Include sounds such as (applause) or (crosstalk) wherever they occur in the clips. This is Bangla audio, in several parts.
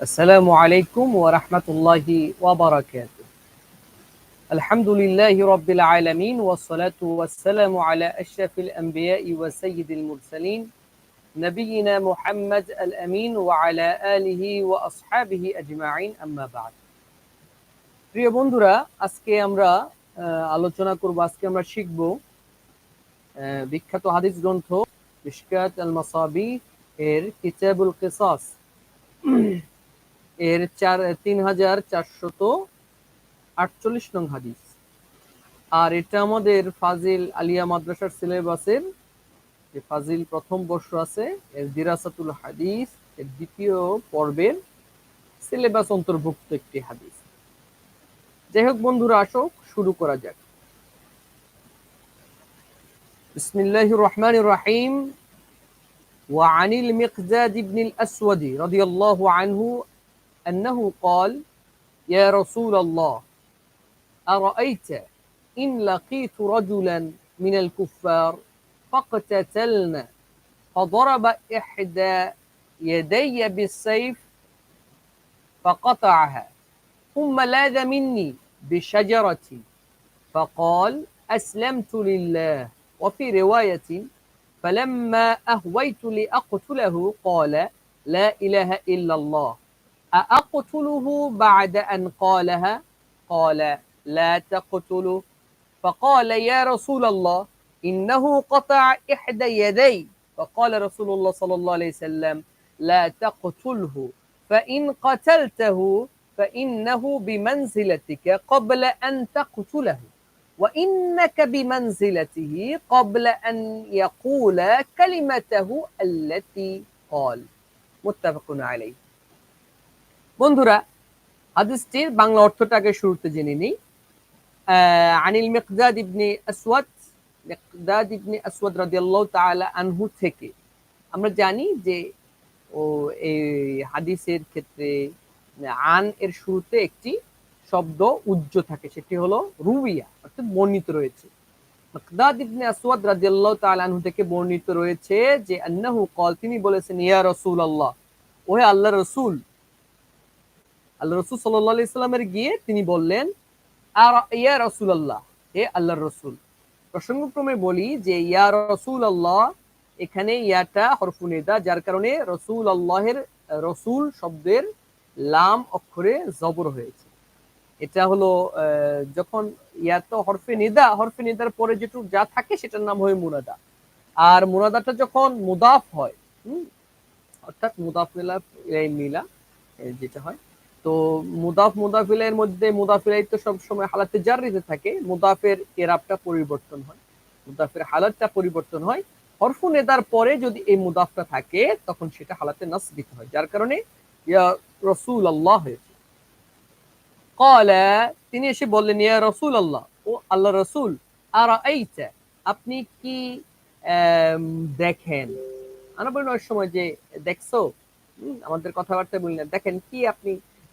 السلام عليكم ورحمة الله وبركاته الحمد لله رب العالمين والصلاة والسلام على أشرف الأنبياء وسيد المرسلين نبينا محمد الأمين وعلى آله وأصحابه أجمعين أما بعد প্রিয় বন্ধুরা আজকে আমরা আহ, আলোচনা করব আজকে আমরা শিখব আহ, বিখ্যাত হাদিস গ্রন্থ মিশকাত আল মাসাবি এর কিতাবুল কিসাস এর চার তিন হাজার চারশত আটচল্লিশ নং হাদিস আর এটা আমাদের ফাজিল আলিয়া মাদ্রাসার সিলেবাসের যে ফাজিল প্রথম বর্ষ আছে এর দিরাসাতুল হাদিস এর দ্বিতীয় পর্বের সিলেবাস অন্তর্ভুক্ত একটি হাদিস যাই হোক বন্ধুরা আসো শুরু করা যাক বিসমিল্লাহির রহমানির রহিম وعن المقداد بن الأسود رضي الله عنه أنه قال يا رسول الله أرأيت إن لقيت رجلا من الكفار فاقتتلنا فضرب إحدى يدي بالسيف فقطعها ثم لاذ مني بشجرة فقال أسلمت لله وفي رواية فلما أهويت لأقتله قال لا إله إلا الله أأقتله بعد أن قالها؟ قال لا تقتله فقال يا رسول الله إنه قطع إحدى يدي. فقال رسول الله صلى الله عليه وسلم لا تقتله. فإن قتلته فإنه بمنزلتك قبل أن تقتله. وإنك بمنزلته قبل أن يقول كلمته التي قال. متفق عليه. বন্ধুরা, হাদিসটির বাংলা অর্থটাকে শুরুতে জেনে নিই। আনিল মিকদাদ ইবনে আসওয়াদ, মিকদাদ ইবনে আসওয়াদ রাদিয়াল্লাহু তাআলা আনহু থেকে আমরা জানি যে ও, এই হাদিসের ক্ষেত্রে আন এর শুরুতে একটি শব্দ উজ্জ থাকে, সেটি হলো রুবিয়া, অর্থাৎ বর্ণিত রয়েছে। মিকদাদ ইবনে আসওয়াদ রাদিয়াল্লাহু তাআলা আনহু থেকে বর্ণিত রয়েছে যে আন্নাহু কল তিনি বলেছেন, ইয়া রাসূলুল্লাহ, ওহে আল্লাহর রাসূল আল্লাহ রসুল সাল্লাহ ইসলামের গিয়ে তিনি বললেন, আর, ইয়া রসুল আল্লাহ হে আল্লাহর রসুল, প্রসঙ্গক্রমে বলি যে, ইয়া রসুল আল্লাহ এখানে ইয়াটা হরফুনেদা যার কারণে রসুল আল্লাহের রসুল শব্দের লাম অক্ষরে জবর হয়েছে। এটা হলো যখন ইয়া তো হরফে নিদা, হরফে নিদার পরে যেটুক যা থাকে সেটার নাম হয় মুনাদা। আর মুনাদাটা যখন মুদাফ হয় অর্থাৎ মুদাফ মিলা মিলা যেটা হয় তো মুদাফ মুদাফিলের মধ্যে, মুদাফিলাই তো সবসময় হালাতে জারিতে থাকে। মুদাফের এরাবটা পরিবর্তন হয়। মুদাফের হালাতটা পরিবর্তন হয়। হরফু নেদার পরে যদি এই মুদাফটা থাকে, তখন সেটা হালাতে নাসবিত হয়। যার কারণে ইয়া রসুল আল্লাহ হয়েছে। কলা তিনি এসে বললেন, ইয়া রসুল আল্লাহ ও আল্লাহ রসুল আর আপনি কি দেখেন? আমরা বলি অনেক সময় যে দেখছ? আমাদের কথাবার্তা বলি না। দেখেন কি আপনি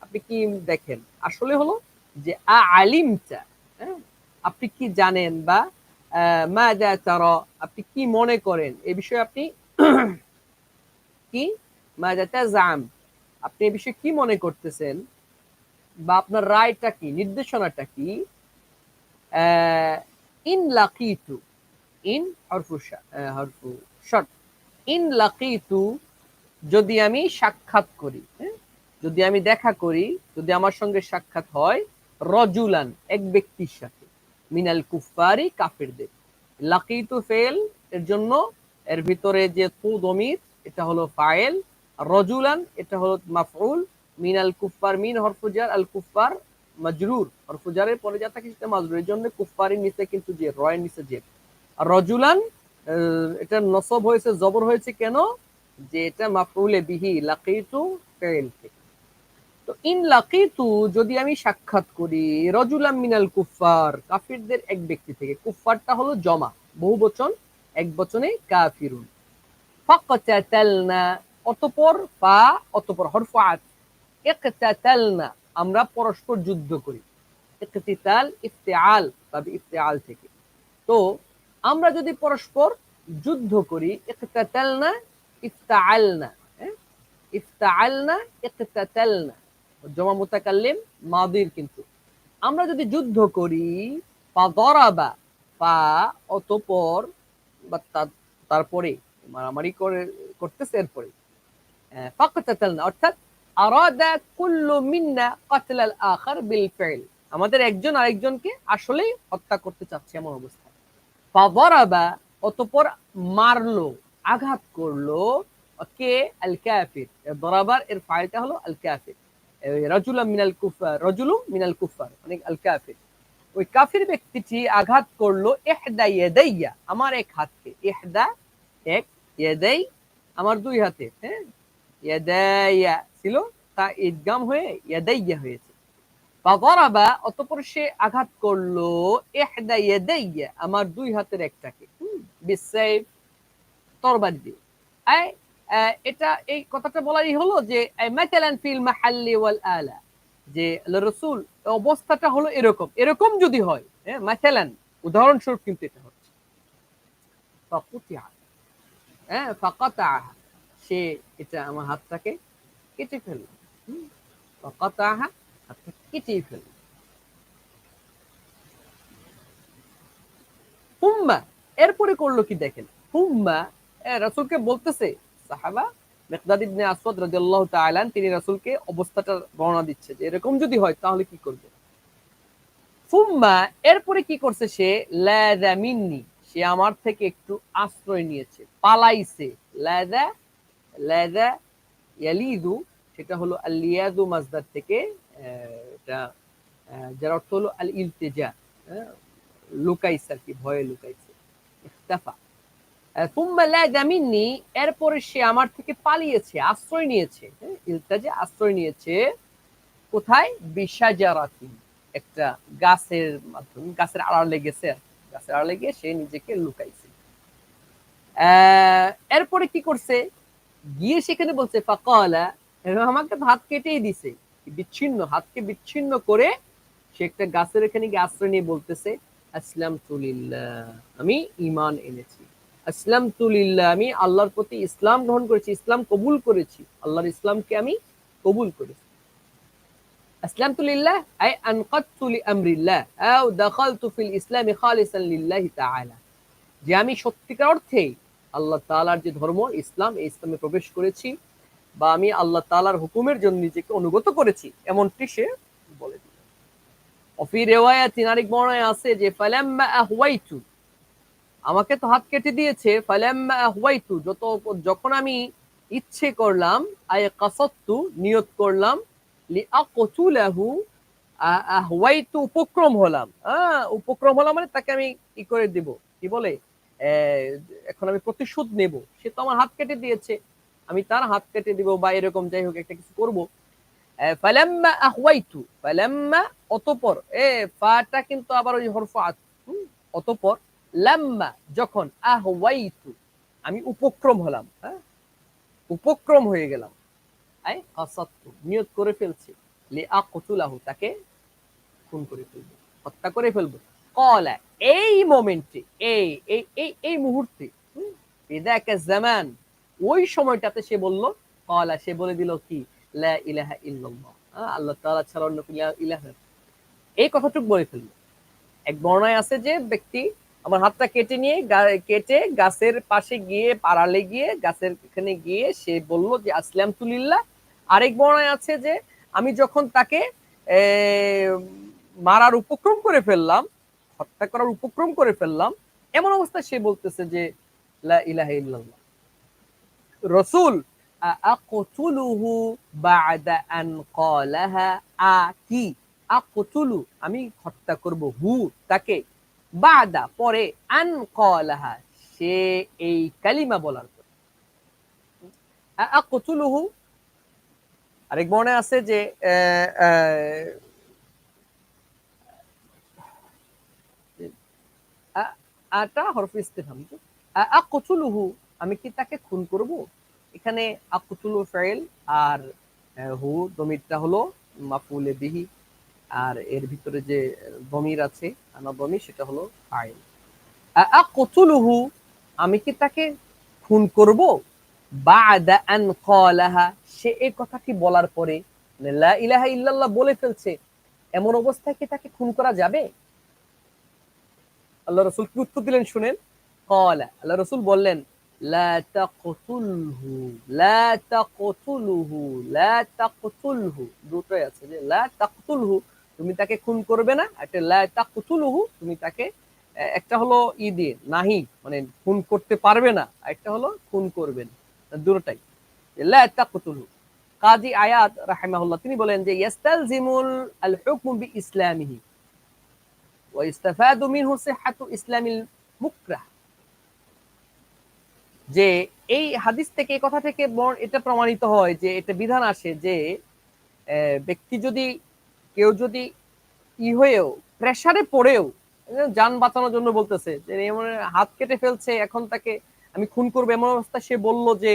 আপনি কি দেখেন? আসলে হলো যে, আ আলিমটা হ্যাঁ? আপনি কি জানেন বা মা যা তারা, আপনি কি মনে করেন? এ বিষয়ে আপনি (clears throat) কি? মা যা তাজাম আপনি এ বিষয়ে কি মনে করতেছেন? বা আপনার রায়টা কি, নির্দেশনাটা কি? ইন লাকিতু, ইন হরফু হরফু শর্ট ইন লাকিতু, যদি আমি সাক্ষাৎ করি হ্যাঁ? যদি আমি দেখা করি, যদি আমার সঙ্গে সাক্ষাৎ হয়, রজুলান, এক ব্যক্তির সাথে। মিনাল কুফারি কাফেরদের। লাকিতু ফেল, এর জন্য এর ভিতরে যে তু দমির এটা হলো ফাইল। রজুলান, এটা হলো মাফউল। মিনাল কুফার মিন হরফুজার আল কুফার মাজরুর। হরফুজারের পরে যা থাকে সেটা মাজরুর। এর জন্য কুফারের নিচে কিন্তু যে, রয়ের নিচে যে। রজুলান এটা নসব হয়েছে, জবর হয়েছে কেন? যে এটা মাফউলে বিহি, লাকিতু ফেল থেকে। তো, ইন লাকিতু, যদি আমি সাক্ষাৎ করি, রজুলাম মিনাল কুফার কাফিরদের এক ব্যক্তি থেকে। কুফারটা হলো জমা, বহু বচন, এক বচনে কাফিরুন। ফাকাতালনা অতপর ফা, অতপর হরফাত ইকতাতালনা, আমরা পরস্পর যুদ্ধ করি। ইকতিতাল, ইফতিআল বা ইফতিআল থেকে। তো, আমরা যদি পরস্পর যুদ্ধ করি, ইকতাতালনা, ইফতাআলনা হ্যাঁ? ইফতাআলনা, ইকতাতালনা। জমা মুতাকাল্লিম মাদির কিন্তু। আমরা যদি যুদ্ধ করি ফাদরাবা ফা অতঃপর, বা তারপরে মারামারি করে, করতেছে এরপরে। ফাকতাতালনা, অর্থাৎ আরাদা কুল্লু মিন্না কাতল আল আখার বিল ফিল। আমাদের একজন আরেকজনকে আসলেই হত্যা করতে চাচ্ছে এমন অবস্থা ফাদরাবা অতঃপর মারলো, আঘাত করল কে আল কাফির দরাবার এর ফাইলটা হলো আল কাফির মানে ওই কাফির ব্যক্তিটি আঘাত করল ইহদা ইয়াদাইয়া আমার এক হাতকে। ইহদা এক ইয়াদাই আমার দুই হাতে হ্যাঁ? ছিল তা ইদগাম হয়ে ইয়াদাইয়া হয়েছে। ফাদরাবা অতঃপর সে আঘাত করল ইহদা ইয়াদাইয়া আমার দুই হাতের একটাকে। বিসাইফ তরবারি দিয়ে। আহ, এটা এই কথাটা বলাই হলো যে ফিল মাহাল্লি ওয়াল আলা যে রসুল অবস্থাটা হলো এরকম। এরকম যদি হয় হ্যাঁ উদাহরণস্বরূপ কিন্তু এটা হচ্ছে। হ্যাঁ সে এটা আমার হাতটাকে কেটে ফেলল। হুম, ফাকাতাহা হাতটা কেটে ফেলল। হুম্মা এরপরে করল কি দেখেন? হুম্মা রাসূলকে বলতেছে সাহাবা মেকদাদ ইবনে আসওয়াদ রাদিয়াল্লাহু তাআলা তিনি রাসূলকে অবস্থাটা বর্ণনা দিচ্ছে যে এরকম যদি হয় তাহলে কি করবে? ফুম্মা এরপরে কি করছে সে? লাদা মিন্নি, সে আমার থেকে একটু আশ্রয় নিয়েছে, পালাইছে। লাদা লাদা ইয়ালিদু, সেটা হলো আল লিয়াদু মাজদার থেকে এটা যার অর্থ হলো আল ইলতেজা লুকাইছে আর কি, ভয়ে লুকাইছে। ইখতাফা। মিন্নি এরপরে সে আমার থেকে পালিয়েছে আশ্রয় নিয়েছে। হ্যাঁ, ইলতেজা আশ্রয় নিয়েছে কোথায়? বিশাজারাতি একটা গাছের মাধ্যমে গাছের আড়ালে গেছে। গাছের আড়ালে গিয়ে সে নিজেকে লুকাইছে। এরপরে কি করছে? গিয়ে সেখানে বলছে এবং আমাকে হাত কেটেই দিছে। বিচ্ছিন্ন হাতকে বিচ্ছিন্ন করে সে একটা গাছের এখানে গিয়ে আশ্রয় নিয়ে বলতেছে আসলাম তুলিল্লাহ আমি ইমান এনেছি। ইসলাম তুলিল্লা আমি আল্লাহর প্রতি ইসলাম গ্রহণ করেছি, ইসলাম কবুল করেছি। আল্লাহর ইসলামকে আমি কবুল করেছি। তুলিল্লাহ আই আমরিল্লাহ আও খালিসান তাআলা। যে আমি সত্যিকার অর্থে আল্লাহ তাআলার যে ধর্ম, ইসলাম, এই ইসলামে প্রবেশ করেছি বা আমি আল্লাহ তাআলার হুকুমের জন্য নিজেকে অনুগত করেছি, এমনটি সে বলে দিল। অফি রেওয়ায়াত আরেক বর্ণায় আছে যে, ফালাম্মা আহওয়াইতু আমাকে তো হাত কেটে দিয়েছে আহওয়াইতু যত যখন আমি ইচ্ছে করলাম আয় কাসাত্তু নিয়ত করলাম আ- আহওয়াইতু উপক্রম হলাম। হ্যাঁ উপক্রম হলাম মানে তাকে আমি কি করে দিব? কি বলে? এখন আমি প্রতিশোধ নেব। সে তো আমার হাত কেটে দিয়েছে। আমি তার হাত কেটে দিব বা এরকম যাই হোক একটা কিছু করব। ফালাম্মা আহওয়াইতু ফালাম্মা অতপর। এ, ফাটা কিন্তু আবার ওই হরফ অতপর। লাম্মা, যখন আহওয়াইতু আমি উপক্রম হলাম হ্যাঁ? উপক্রম হয়ে গেলাম। আই, কাসাত্তু, নিয়ত করে ফেলছি। লি আকতুলাহু, তাকে খুন করে হত্যা করে কলা এই মোমেন্টে, এই এই এই এই মুহূর্তে জামান, ওই সময়টাতে সে বলল কলা সে বলে দিল কি? লা ইলাহা ইল্লাল্লাহ। আল্লাহ তাআলা ছাড়া অন্য এই কথাটুকু বলে ফেলল। এক বর্ণায় আছে যে ব্যক্তি আমার হাতটা কেটে নিয়ে কেটে গাছের পাশে গিয়ে পাড়ালে গিয়ে গাছের এখানে গিয়ে সে বলল যে, আসলাম তুলিল্লাহ। আরেক বর্ণায় আছে যে, আমি যখন তাকে মারার উপক্রম করে ফেললাম, হত্যা করার উপক্রম করে ফেললাম, এমন অবস্থায় সে বলতেছে যে, লা ইলাহা ইল্লাল্লাহ। রসুল আকুতুলুহু বাদা আন ক্বালাহা আ কি? আকুতুলু, আমি হত্যা করব। হু, তাকে বাদা, পরে আন ক্বালাহা সে এই কালিমা বলার পর। আকুতুলুহু আরেক বর্ণে আছে যে আটা হরফ ইস্তেফাম আকুতুলুহু আমি কি তাকে খুন করব? এখানে আকুতুলু ফাইল আর হু দমিরটা হলো মাফুলে বিহি। আর এর ভিতরে যে দমির আছে আনা দমির সেটা হলো ফাইল। আকুতুলুহু আমি কি তাকে খুন করব? বাদা আন ক্বালাহা, সে এই কথাটি বলার পরে? মানে লা ইলাহা ইল্লাল্লাহ বলে ফেলছে, এমন অবস্থায় কি তাকে খুন করা যাবে? আল্লাহ রসুল কি উত্তর দিলেন শুনেন? ক্বালা, আল্লাহ রসুল বললেন, লা তাকতুলহু লা তাকতুলহু লা তাকতুলহু, দুটোই আছে যে, লা তাকতুলহু তুমি তাকে খুন করবে না, একটা লা তাকতুলহু, তুমি তাকে একটা হলো ই দিয়ে, নাহি মানে খুন করতে পারবে না একটা হলো খুন করবেন দুটোটাই। লা তাকতুলহু। কাজী আয়াত রাহিমাহুল্লাহ, তিনি বলেন যে, ইয়াস্তালজিমুল আল হুকমু বি ইসলামিহি ওয়া ইস্তাফাদু মিনহু সিহহাতু ইসলামিল মুকরাহ। যে এই হাদিস থেকে, এই কথা থেকে এটা প্রমাণিত হয় যে, এটা বিধান আসে যে ব্যক্তি যদি কেউ যদি ই হয়েও প্রেসারে পড়েও যান বাঁচানোর জন্য বলতেছে যে এমন হাত কেটে ফেলছে, এখন তাকে আমি খুন করব। এমন অবস্থা সে বলল যে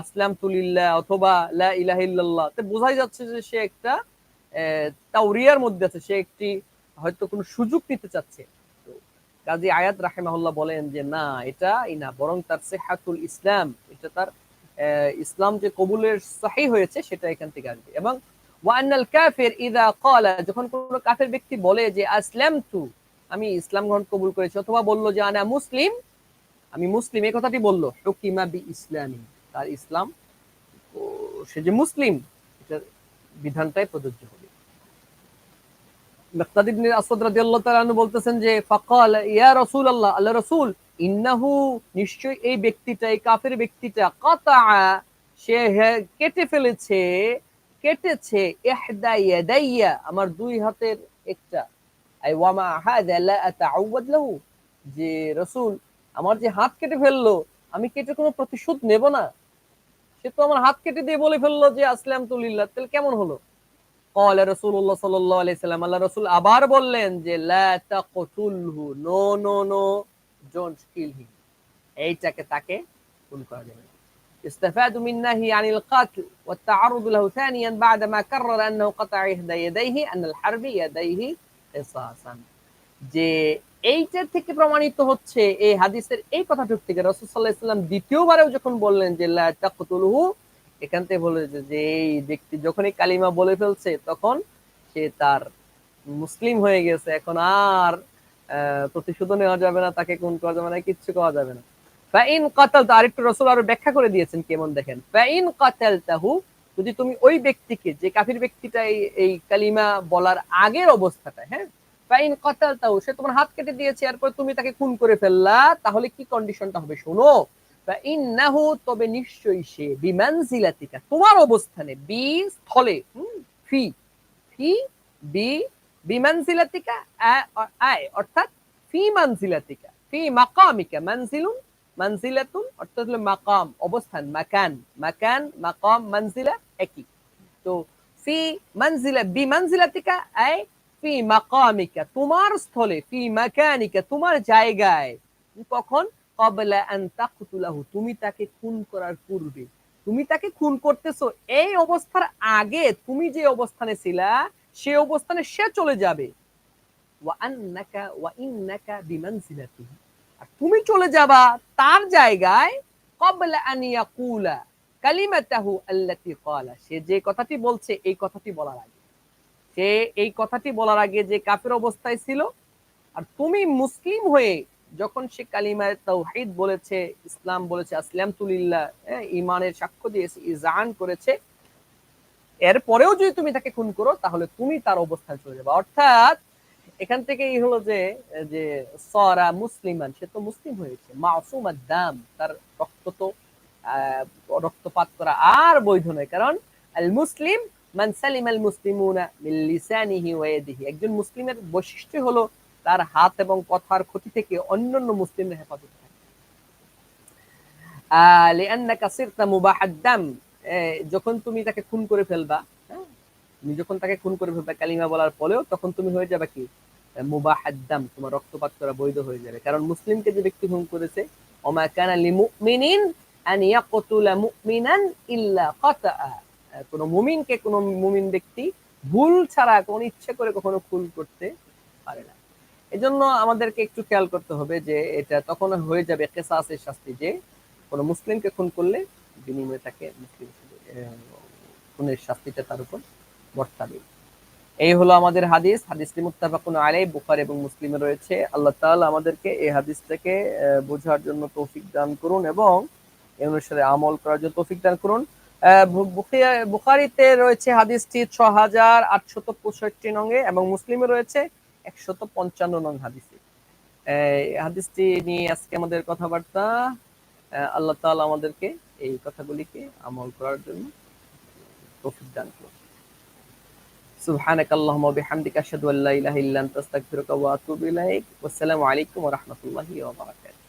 আসলাম তুলিল্লাহ অথবা তো বোঝাই যাচ্ছে যে সে একটা মধ্যে আছে, সে একটি হয়তো কোনো সুযোগ নিতে চাচ্ছে। কাজী আয়াত রাহেমাহুল্লাহ বলেন যে, না, এটা না, বরং তার সেহাতুল ইসলাম, এটা তার ইসলাম যে কবুলের সাহি হয়েছে, সেটা এখান থেকে আসবে। এবং কাফির ইদা ক্বালা, যখন কাফের ব্যক্তি বলে যে, আসলামতু আমি ইসলাম গ্রহণ কবুল করেছি, অথবা যে, আনা মুসলিম আমি মুসলিম, এই কথাটি বলল। বি ইসলামী তার ইসলাম সে যে মুসলিম বিধানটাই প্রযোজ্য হবে। বলতেছেন যে ইয়া আল্লাহ রাসূল, ইন্নাহু নিশ্চয় এই ব্যক্তিটা, এই কাফের ব্যক্তিটা কাতা সে কেটে ফেলেছে কেটেছে, ইহদা ইয়াদাইয়া আমার দুই হাতের একটা। যে রাসূল আমার যে হাত কেটে ফেলল, আমি কেটে কোনো প্রতিশোধ নেব না? সে তো আমার হাত কেটে দিয়ে বলে ফেলল যে আসলাম তুলিল্লাহ তাহলে কেমন হলো? কলে রসুল্লাহ সাল্লাম আল্লাহ রসুল আবার বললেন যে no no no don't kill him এইটাকে তাকে খুন করা যাবে استفاد من نهي عن القتل والتعرض له ثانيا بعدما كرر انه قطع احدى يديه ان الحرب يديه قصاصا যে এইটার থেকে প্রমাণিত হচ্ছে এই হাদিসের এই কথাটুক থেকে রসুল সাল্লাহ ইসলাম দ্বিতীয়বারেও যখন বললেন যে লা তাকতুলহু এখান থেকে বলে যে যে এই ব্যক্তি যখনই কালিমা বলে ফেলছে তখন সে তার মুসলিম হয়ে গেছে এখন আর আহ, প্রতিশোধ নেওয়া যাবে না তাকে কোন করা যাবে না কিচ্ছু করা যাবে না ফাইন কাতাল আরেকটু রসুল আরও ব্যাখ্যা করে দিয়েছেন কেমন দেখেন। ফাইন কাতাল তাহু যদি তুমি ওই ব্যক্তিকে, যে কাফির ব্যক্তিটা এই কালিমা বলার আগের অবস্থাটা হ্যাঁ? ফাইন কাতাল তাহু সে তোমার হাত কেটে দিয়েছে, এরপর তুমি তাকে খুন করে ফেললা, তাহলে কি কন্ডিশনটা হবে? শোনো ইন্নাহু তবে নিশ্চয়ই সে, বিমানজিলাতিকা, তোমার অবস্থানে, বি স্থলে ফি ফি, বি বিমানজিলাতিকা আয়, অর্থাৎ ফি মানজিলাতিকা, ফি মাকামিকা, মানজিলুন মানজিলাতুন, অর্থাৎ হলো মাকাম, অবস্থান, মাকান। মাকান, মাকাম, মানজিলা একই। তো ফি মানজিলা বিমানজিলাতিকা আয় ফি মাকামিকা, তোমার স্থলে, ফি মাকানিকা, তোমার জায়গায়। কখন? কবলা আন তাকতুলাহু, তুমি তাকে খুন করার পূর্বে। তুমি তাকে খুন করতেছো, এই অবস্থার আগে তুমি যে অবস্থানে ছিলা, সে অবস্থানে সে চলে যাবে। ওয়া আন্নাকা, ওয়া ইন্নাকা বিমানসিলাতিহি আর তুমি চলে যাবা তার জায়গায় সে যে কথাটি বলছে, এই কথাটি বলার আগে। সে এই কথাটি বলার আগে যে অবস্থায় ছিল, আর তুমি মুসলিম হয়ে যখন সে বলেছে, ইসলাম বলেছে আসলাম তুলিল্লাহ ইমানের সাক্ষ্য দিয়েছে, ইজান করেছে, এরপরেও যদি তুমি তাকে খুন করো, তাহলে তুমি তার অবস্থায় চলে যাবে। অর্থাৎ এখান থেকে এই হলো যে যে সরা মুসলিমান, সে তো মুসলিম হয়েছে মাসুম দাম তার রক্ত তো রক্তপাত করা আর বৈধ নয়। কারণ আল মুসলিম মান সালিম আল মুসলিমুনা মিন লিসানিহি ওয়া একজন মুসলিমের বৈশিষ্ট্য হলো তার হাত এবং কথার ক্ষতি থেকে অন্যান্য মুসলিমদের হেফাজত থাকে। লিআন্নাকা সিরতা মুবাহাদ যখন তুমি তাকে খুন করে ফেলবা হ্যাঁ? তুমি যখন তাকে খুন করে ফেলবা, কালিমা বলার পরেও তখন তুমি হয়ে যাবে কি? মুবাহাদ দাম, তোমার রক্তপাত করা বৈধ হয়ে যাবে। কারণ মুসলিমকে যে ব্যক্তি খুন করেছে, ওমা কানা লিমুমিনিন আন ইয়াকতুলা মুমিনান ইল্লা কাতাআ কোন মুমিনকে কোন মুমিন ব্যক্তি ভুল ছাড়া, কোন ইচ্ছে করে কখনো খুন করতে পারে না। এজন্য আমাদেরকে একটু খেয়াল করতে হবে যে এটা তখন হয়ে যাবে কেসাসের শাস্তি, যে কোনো মুসলিমকে খুন করলে বিনিময়ে তাকে মুসলিম খুনের শাস্তিটা তার উপর বর্তাবে। এই হলো আমাদের হাদিস। হাদিসটি মুত্তাফাকুন আলাই বুখারী এবং মুসলিমে রয়েছে। আল্লাহ তাআলা আমাদেরকে এই হাদিসটাকে বোঝার জন্য তৌফিক দান করুন এবং এই অনুসারে আমল করার জন্য তৌফিক দান করুন। বুখারীতে রয়েছে হাদিসটি ছ হাজার আটশত পঁয়ষট্টি নঙ্গে এবং মুসলিমে রয়েছে একশত পঞ্চান্ন নং হাদিসে। হাদিসটি নিয়ে আজকে আমাদের কথাবার্তা আল্লাহ তাআলা আমাদেরকে এই কথাগুলিকে আমল করার জন্য তৌফিক দান করুন। সুবহানাকাল্লাহুম্মা বিহামদিকা আশহাদু আল্লা ইলাহা ইল্লা আনতা আস্তাগফিরুকা ওয়া আতুবু ইলাইক। ওয়া আসসালামু আলাইকুম ওয়া রাহমাতুল্লাহি ওয়া বারাকাতুহু।